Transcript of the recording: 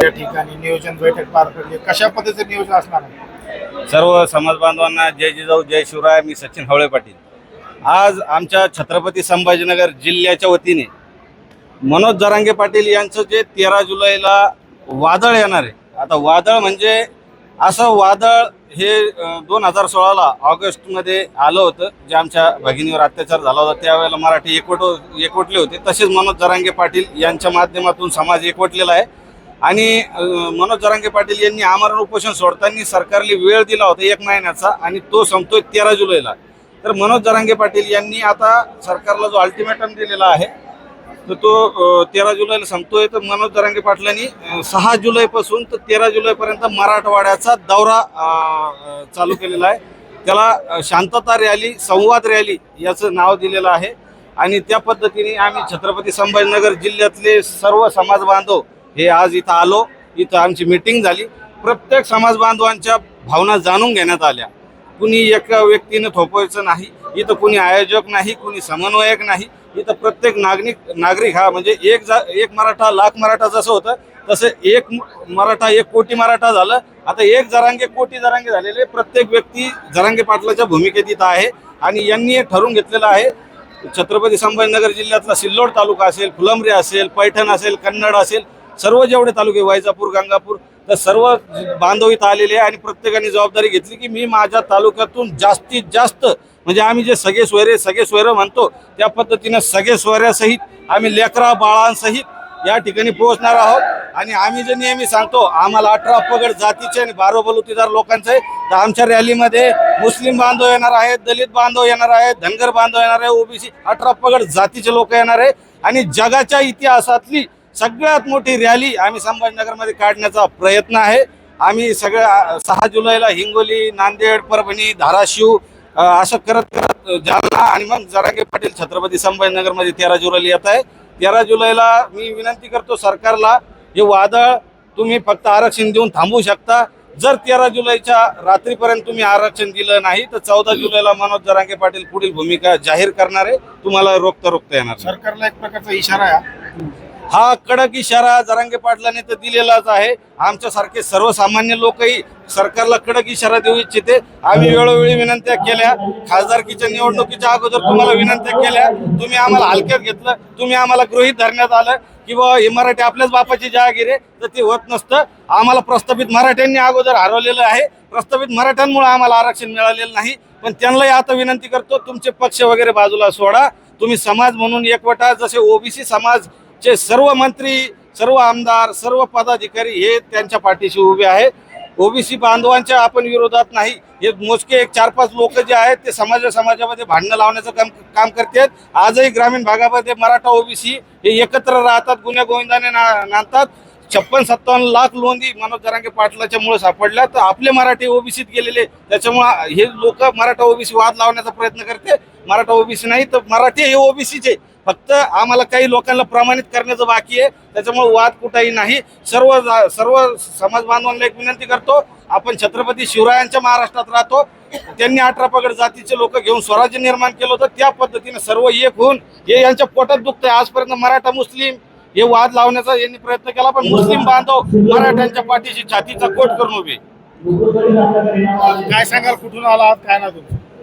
त्या ठिकाणी नियोजन बैठक पार पडली. कशा पद्धतीचं नियोजन असणार आहे? सर्व समाज बांधवांना जय जिजाऊ जय शिवराय मी सचिन हवळे पाटील. आज आमच्या छत्रपती संभाजीनगर जिल्ह्याच्या वतीने मनोज जरांगे पाटील यांचं जे तेरा जुलैला वादळ येणार आहे. आता वादळ म्हणजे असं वादळ हे दोन हजार सोळाला ऑगस्टमध्ये आलं होतं. जे आमच्या भगिनीवर अत्याचार झाला होता त्यावेळेला मराठी एकवट एकवटले होते. तसेच मनोज जरांगे पाटील यांच्या माध्यमातून समाज एकवटलेला आहे. आणि मनोज जरांगे पाटील यांनी आमरण उपोषण सोडताना सरकारला वेळ दिला होता एक महिन्याचा आणि तो संपतोय तेरा जुलैला. तर मनोज जरांगे पाटील यांनी आता सरकारला जो अल्टिमेटम दिलेला आहे तर तो तेरा जुलैला संपतोय. तर मनोज जरांगे पाटलांनी सहा जुलैपासून तर तेरा जुलैपर्यंत मराठवाड्याचा दौरा चालू केलेला आहे. त्याला शांतता रॅली संवाद रॅली याचं नाव दिलेलं आहे. आणि त्या पद्धतीने आम्ही छत्रपती संभाजीनगर जिल्ह्यातले सर्व समाज बांधव हे आज इथं आलो इथं आमची मीटिंग झाली. प्रत्येक समाज बांधवांच्या भावना जाणून घेण्यात आल्या. कुणी एका व्यक्तीनं थोपवायचं नाही इथं कुणी आयोजक नाही कुणी समन्वयक नाही इथं प्रत्येक नागरिक नागरिक हा म्हणजे एक जा एक मराठा लाख मराठा जसं होतं तसं एक मराठा एक कोटी मराठा झालं. आता एक जरांगे कोटी जरांगे झालेले प्रत्येक व्यक्ती जरांगे पाटलाच्या भूमिकेत इथं आहे आणि यांनी हे ठरवून घेतलेलं आहे. छत्रपती संभाजीनगर जिल्ह्यातला सिल्लोड तालुका असेल फुलंब्री असेल पैठण असेल कन्नड असेल सर्व जेवढे तालुके वैजापूर गंगापूर तर सर्व बांधव इथं आलेले आहे आणि प्रत्येकाने जबाबदारी घेतली की मी माझ्या तालुक्यातून जास्तीत जास्त म्हणजे आम्ही जे सगळे सोयरे सगळे सोयरं म्हणतो त्या पद्धतीनं सगळे सोयऱ्यासहित आम्ही लेकरा बाळांसहित या ठिकाणी पोहोचणार आहोत. आणि आम्ही जे नेहमी सांगतो आम्हाला अठरा पगड जातीचे आणि बारो बलुतीदार लोकांचे तर आमच्या रॅलीमध्ये मुस्लिम बांधव येणार आहेत दलित बांधव येणार आहेत धनगर बांधव येणार आहे ओबीसी अठरा पगड जातीचे लोक येणार आहे. आणि जगाच्या इतिहासातली सगळ्यात मोठी रॅली आम्ही संभाजीनगरमध्ये काढण्याचा प्रयत्न आहे. आम्ही सगळ्या सहा जुलैला हिंगोली नांदेड परभणी धाराशिव असं करत करत जालना आणि मग जरांगे पाटील छत्रपती संभाजीनगरमध्ये तेरा जुलैला येत आहे. तेरा जुलैला मी विनंती करतो सरकारला हे वादळ तुम्ही फक्त आरक्षण देऊन थांबवू शकता. जर तेरा जुलैच्या रात्रीपर्यंत तुम्ही आरक्षण दिलं नाही तर चौदा जुलैला मनोज जरांगे पाटील पुढील भूमिका जाहीर करणार आहे. तुम्हाला रोखता रोखता येणार सरकारला एक प्रकारचा इशारा आहे. हा कडक इशारा जरांगे पाटलाने तर दिलेलाच आहे. आमच्यासारखे सर्वसामान्य लोकही सरकारला कडक इशारा देऊ इच्छिते. आम्ही वेळोवेळी विनंत्या केल्या. खासदारकीच्या निवडणुकीच्या अगोदर तुम्हाला विनंत्या केल्या. तुम्ही आम्हाला हलक्यात घेतलं. तुम्ही आम्हाला गृहीत धरण्यात आलं की बाबा हे मराठी आपल्याच बापाची जहागीर आहे. तर ते होत नसतं. आम्हाला प्रस्थापित मराठ्यांनी अगोदर हरवलेलं आहे. प्रस्थापित मराठ्यांमुळे आम्हाला आरक्षण मिळालेलं नाही. पण त्यांनाही आता विनंती करतो तुमचे पक्ष वगैरे बाजूला सोडा. तुम्ही समाज म्हणून एकवटा जसे ओबीसी चे सर्व मंत्री सर्व आमदार सर्व पदाधिकारी हे त्यांच्या पाठीशी उभे आहे ओबीसी बांधवांच्या आपण विरोधात नाही. हे मोजके एक चार पाच लोक जे आहेत ते समाज समाजामध्ये भांडणं लावण्याचं काम काम करतात. आजही ग्रामीण भागामध्ये मराठा ओबीसी हे एकत्र राहतात गुन्ह्या गोविंदाने ना नांदतात. छप्पन सत्तावन्न लाख लोंदी मनोज जरांगे पाटलाच्या मुळे सापडल्या. तर आपले मराठी ओबीसीत गेलेले त्याच्यामुळे हे लोक मराठा ओबीसी वाद लावण्याचा प्रयत्न करते. मराठा ओबीसी नाही तर मराठी हे ओबीसीचे. फक्त आम्हाला काही लोकांना प्रमाणित करण्याचं बाकी आहे. त्याच्यामुळे वाद कुठेही नाही. सर्व सर्व समाज बांधवांना एक विनंती करतो आपण छत्रपती शिवरायांच्या महाराष्ट्रात राहतो. त्यांनी अठरा पगड जातीचे लोक घेऊन स्वराज्य निर्माण केलं होतं. त्या पद्धतीने सर्व एक होऊन हे यांच्या पोटात दुखतंय. आजपर्यंत मराठा मुस्लिम हे वाद लावण्याचा यांनी प्रयत्न केला पण मुस्लिम बांधव मराठ्यांच्या पाठीशी छातीचा कोट करून उभे. काय सांगाल? कुठून आला आहात? काय ना तुम्ही